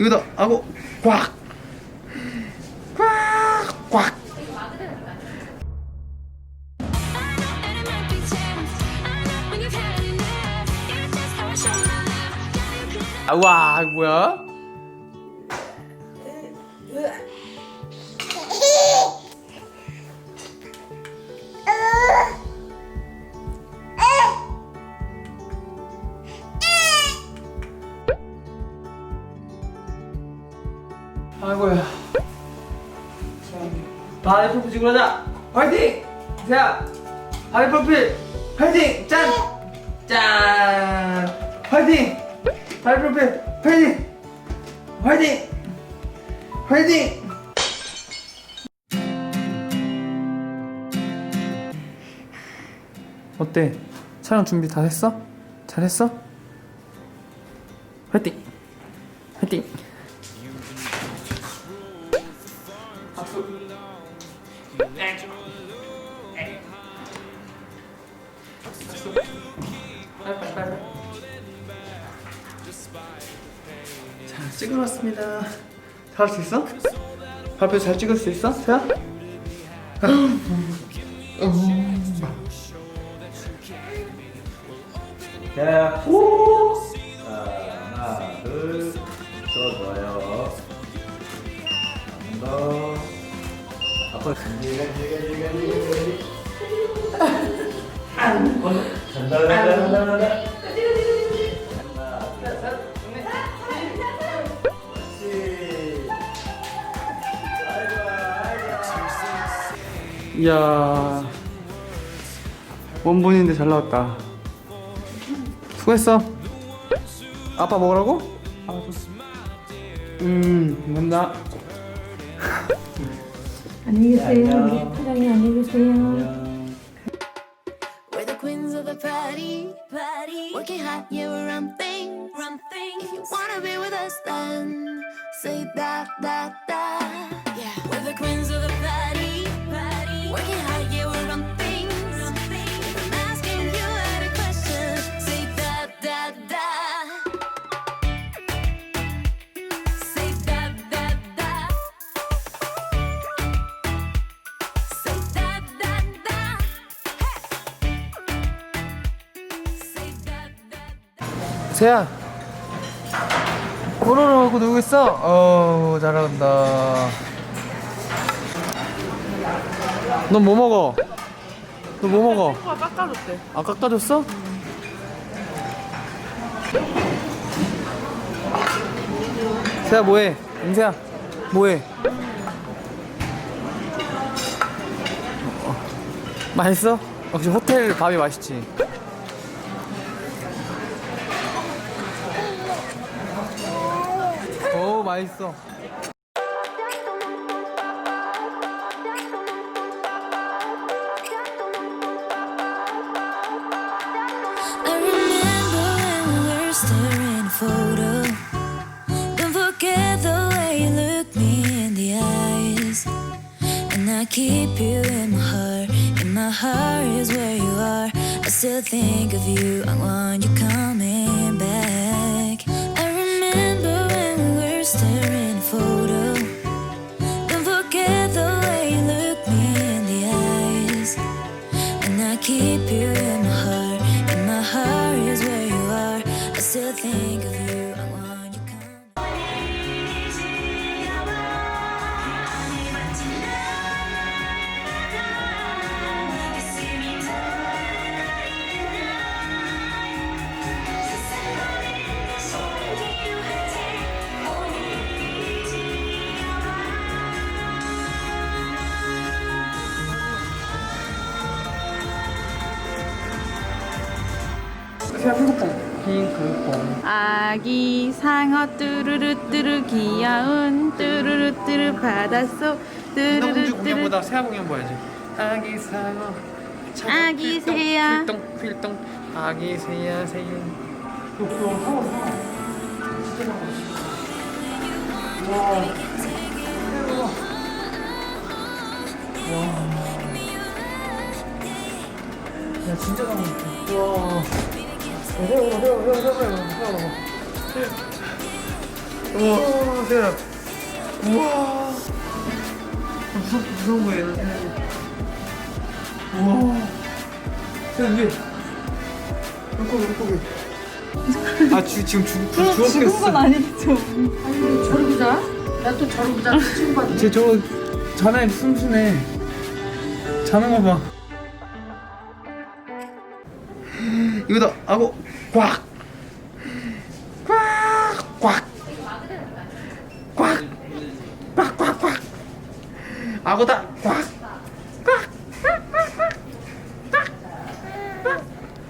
이거다 하고 꽉. 꽉. 꽉. 아, 와, 뭐야? 아이고야. 바디 프로필 가자. 화이팅! 자, 바디 프로필 화이팅! 짠! 짠! 화이팅! 바디 프로필 화이팅! 화이팅! 화이팅! 어때? 촬영 준비 다 했어? 잘했어? 화이팅! 자, 찍으러 왔습니다. 잘 할 수 있어? 발표 잘 찍을 수 있어? 자. 자, 후. 자, 하나, 둘, 좋아, 좋아요. 한번 더. 이야. 원본인데 잘 나왔다. 수고했어. 아빠 먹으라고? 음, 감사합니다. 안녕히 계세요. 안녕. 우리 사장님 안녕히 계세요. 안녕. We're the queens of the party, party. Working hard, yeah, we run things, run things. If you wanna be with us, then say that, that, that. 세야. 뽀로로 하고 놀고 있어? 어, 잘한다. 넌 뭐 먹어? 너 뭐 먹어? 아, 깎아줬대. 아, 깎아줬어? 세야 뭐해? 임세야 뭐해? 어, 맛있어? 역시 호텔 밥이 맛있지. 맛있어. I remember when we were staring at a photo. Don't forget the way you look me in the eyes. And I keep you in my heart. And my heart is where you are. I still think of you. I want you coming Still think of you. 세야 핑크퐁. 핑크퐁. 아기 상어 뚜루루 뚜루 귀여운 뚜루루 뚜루 바닷속 뚜루루 뚜루 공연보다 세아 공연 봐야지. 아기 상어. 아기 새야. 필동 필동. 아기 새야 새야. 야 헤어 헤어 헤어 헤어 헤어. 우와 세연아 우와 무섭 무서운 거야 얘는 우와 세연 위에 물고기 물고기 아 주, 지금 죽 죽- 죽었겠어 아니겠죠. 저러고 자? 나 또 저러고 자? 지금 봐. 쟤 저거 자네 숨쉬네 자는 거 봐 이거다 아고 꽉 꽉! 꽉! 꽉! 꽉! 꽉! 꽉! 아고다! 꽉!